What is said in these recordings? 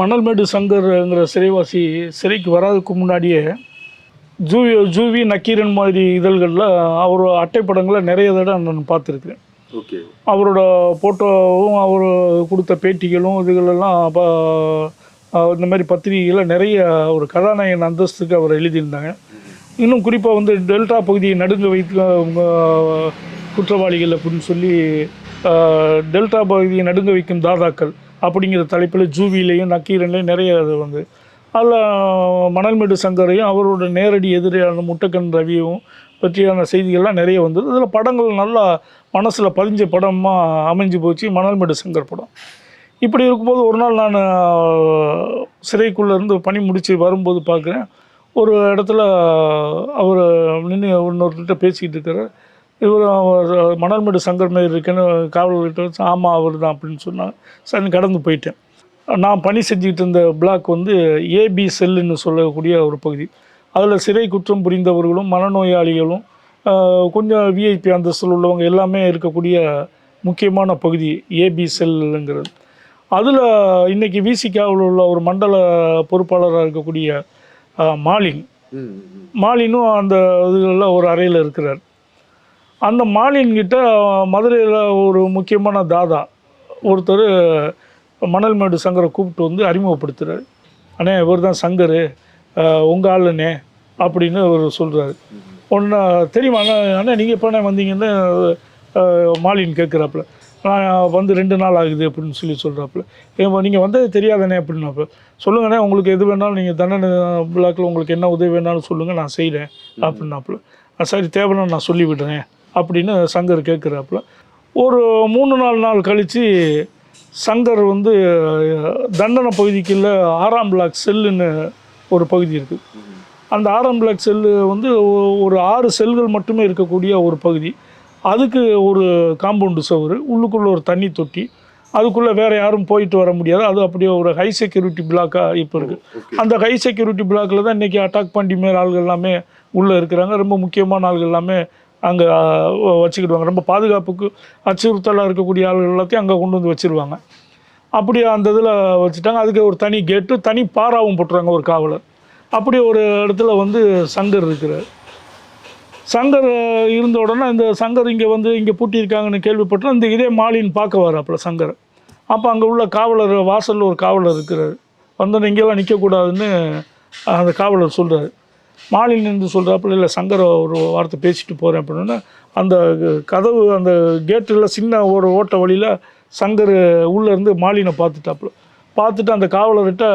மணல்மேடு சங்கர்ங்கிற சிறைவாசி சிறைக்கு வராதுக்கு முன்னாடியே ஜூவி ஜூவி நக்கீரன் மாதிரி இதழ்களில் அவர் அட்டைப்படங்களை நிறைய தடவை நான் பார்த்துருக்கேன். ஓகே. அவரோட ஃபோட்டோவும் அவர் கொடுத்த பேட்டிகளும் இதுகளெல்லாம் இந்த மாதிரி பத்திரிகைகளில் நிறைய ஒரு கதாநாயகன் அந்தஸ்துக்கு அவர் எழுதியிருந்தாங்க. இன்னும் குறிப்பாக வந்து டெல்டா பகுதியை நடுங்க வைத்து குற்றவாளிகள் அப்படின்னு சொல்லி டெல்டா பகுதியை நடுங்க வைக்கும் தாதாக்கள் அப்படிங்கிற தலைப்பில் ஜூவிலையும் நக்கீரன்லையும் நிறைய இது வந்து. அதில் மணல்மேடு சங்கரையும் அவரோட நேரடி எதிரியான முட்டக்கன் ரவியும் பற்றியான செய்திகள்லாம் நிறைய வந்தது. அதில் படங்கள் நல்லா மனசில் பதிஞ்ச படமாக அமைஞ்சு போச்சு மணல்மேடு சங்கர் படம். இப்படி இருக்கும்போது ஒரு நாள் நான் சிறைக்குள்ளேருந்து பணி முடித்து வரும்போது பார்க்குறேன். ஒரு இடத்துல அவர் நின்று இன்னொருத்தர்கிட்ட பேசிக்கிட்டு இருக்கிறார் இவர் மணல்மேடு சங்கர் மாதிரி இருக்குன்னு காவலர்கிட்ட வச்சு ஆமாம் அவர் தான் அப்படின்னு சொன்னாங்க. சரி கடந்து போயிட்டேன். நான் பணி செஞ்சுக்கிட்டு இருந்த பிளாக் வந்து ஏபி செல்லுன்னு சொல்லக்கூடிய ஒரு பகுதி. அதில் சிறை குற்றம் புரிந்தவர்களும் மனநோயாளிகளும் கொஞ்சம் விஐபி அந்தஸ்தில் உள்ளவங்க எல்லாமே இருக்கக்கூடிய முக்கியமான பகுதி ஏபி செல்லுங்கிறது. அதில் இன்னைக்கு விசிகாவில் உள்ள ஒரு மண்டல பொறுப்பாளராக இருக்கக்கூடிய மாலின். மாலினும் அந்த இதுகளில் ஒரு அறையில் இருக்கிறார். அந்த மாலின்கிட்ட மதுரையில் ஒரு முக்கியமான தாதா ஒருத்தர் மணல்மேடு சங்கரை கூப்பிட்டு வந்து அறிமுகப்படுத்துகிறார் அண்ணே இவர் தான் சங்கர் உங்கள் ஆளுண்ணே அப்படின்னு அவர் சொல்கிறாரு ஒன்று தெரியுமா அண்ணா நீங்கள் எப்போண்ணே வந்தீங்கன்னு மாலின் கேட்குறாப்புல நான் வந்து ரெண்டு நாள் ஆகுது அப்படின்னு சொல்லி சொல்கிறாப்புல நீங்கள் வந்தது தெரியாதண்ணே அப்படின்னாப்புல. சொல்லுங்கண்ணே உங்களுக்கு எது வேணாலும் நீங்கள் தண்டனை பிளாக்கில் உங்களுக்கு என்ன உதவி வேணாலும் சொல்லுங்கள் நான் செய்கிறேன் அப்படின்னாப்புல. சரி தேவைன்னா நான் சொல்லிவிடுறேன் அப்படின்னு சங்கர் கேட்குறாப்புல. ஒரு மூணு நாலு நாள் கழித்து சங்கர் வந்து தண்டனை பகுதிக்குள்ள ஆறாம் பிளாக் செல்லுன்னு ஒரு பகுதி இருக்குது அந்த ஆறாம் பிளாக் செல்லு வந்து ஒரு ஆறு செல்கள் மட்டுமே இருக்கக்கூடிய ஒரு பகுதி. அதுக்கு ஒரு காம்பவுண்டு சவுறு உள்ளுக்குள்ளே ஒரு தண்ணி தொட்டி அதுக்குள்ளே வேறு யாரும் போயிட்டு வர முடியாது. அது அப்படியே ஒரு ஹை செக்யூரிட்டி பிளாக்காக இப்போ இருக்குது அந்த ஹை செக்யூரிட்டி பிளாக்கில் தான் இன்றைக்கி அட்டாக் பண்ணி மேல் ஆள்கள் எல்லாமே உள்ளே இருக்கிறாங்க. ரொம்ப முக்கியமான ஆள்கள் எல்லாமே அங்கே வச்சுக்கிடுவாங்க. ரொம்ப பாதுகாப்புக்கு அச்சுறுத்தலாக இருக்கக்கூடிய ஆள்கள் எல்லாத்தையும் அங்கே கொண்டு வந்து வச்சுருவாங்க. அப்படி அந்த இதில் வச்சுட்டாங்க. அதுக்கு ஒரு தனி கேட்டு தனி பாராவும் போட்டுறாங்க ஒரு காவலர். அப்படி ஒரு இடத்துல வந்து சங்கர் இருக்கிறார். சங்கர் இருந்த உடனே இந்த சங்கர் இங்கே வந்து இங்கே பூட்டியிருக்காங்கன்னு கேள்விப்பட்டோம் இந்த இதே மாலின்னு பார்க்க வராப்புல சங்கர். அப்போ அங்கே உள்ள காவலர் வாசலில் ஒரு காவலர் இருக்கிறார். வந்தோடனே இங்கெல்லாம் நிற்கக்கூடாதுன்னு அந்த காவலர் சொல்கிறார் மாலையில் இருந்து சொல்கிறாப்புல இல்லை சங்கரை ஒரு வார்த்தை பேசிட்டு போகிறேன் அப்படின்னா அந்த கதவு அந்த கேட்டில் சின்ன ஒரு ஓட்ட வழியில் சங்கர் உள்ளேருந்து மாலினை பார்த்துட்டாப்புல. பார்த்துட்டு அந்த காவலர்கிட்ட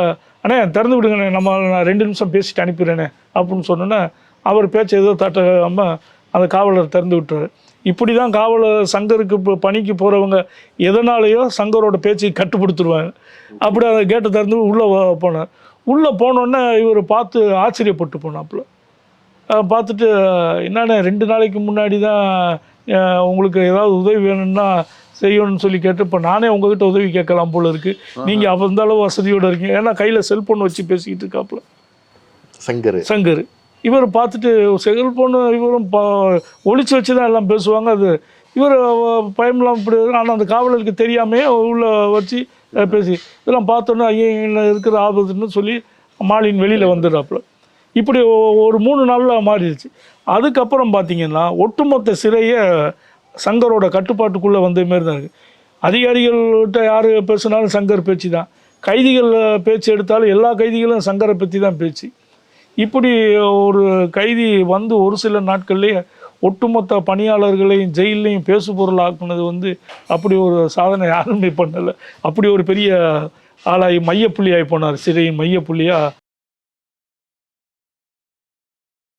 அண்ணே திறந்து விடுங்கண்ணே நம்ம நான் ரெண்டு நிமிஷம் பேசிட்டு அனுப்பிடுறேனே அப்படின்னு சொன்னோன்னே அவர் பேச்சை ஏதோ தட்டாமல் அந்த காவலர் திறந்து விட்டுறாரு. இப்படி தான் காவலர் சங்கருக்கு இப்போ பணிக்கு போகிறவங்க எதனாலேயோ சங்கரோட பேச்சை கட்டுப்படுத்துருவாங்க அப்படி அந்த கேட்டை திறந்து உள்ளே போனார். உள்ளே போனோடனே இவர் பார்த்து ஆச்சரியப்பட்டு போனாப்புல. பார்த்துட்டு என்னண்ணே ரெண்டு நாளைக்கு முன்னாடி தான் உங்களுக்கு ஏதாவது உதவி வேணும்னா செய்யணும்னு சொல்லி கேட்டு இப்போ நானே உங்ககிட்ட உதவி கேட்கலாம் போல இருக்குது நீங்கள் அப்போ இந்த அளவு வசதியோடு இருக்கீங்க. ஏன்னா கையில் செல்ஃபோன் வச்சு பேசிக்கிட்டு இருக்காப்புல. சங்கர். சங்கர். இவர் பார்த்துட்டு செல்ஃபோன் இவரும் பா ஒளிச்சு வச்சு தான் எல்லாம் பேசுவாங்க. அது இவர் பயம்லாம் இப்படி ஆனால் அந்த காவலருக்கு தெரியாமே உள்ள வச்சு பேசி இதெல்லாம் பார்த்தோன்னே ஐயோ இருக்கிற ஆபத்துன்னு சொல்லி மாலின் வெளியில் வந்துடுறாப்புல. இப்படி ஒரு மூணு நாளில் மாறிடுச்சு. அதுக்கப்புறம் பார்த்தீங்கன்னா ஒட்டுமொத்த சிறையை சங்கரோட கட்டுப்பாட்டுக்குள்ளே வந்த மாரி தான் இருக்குது அதிகாரிகள்கிட்ட யார் பேசுனாலும் சங்கர் பேச்சு தான். கைதிகள் பேச்சு எடுத்தாலும் எல்லா கைதிகளும் சங்கரை பற்றி தான் பேச்சு. இப்படி ஒரு கைதி வந்து ஒரு சில நாட்கள்லேயே ஒட்டுமொத்த பணியாளர்களையும் ஜெயிலையும் பேசுபொருள் ஆக்குனது வந்து அப்படி ஒரு சாதனை யாருமே பண்ணலை. அப்படி ஒரு பெரிய ஆளாகி மையப்புள்ளியாகி போனார். சிறையின் மையப்புள்ளியாக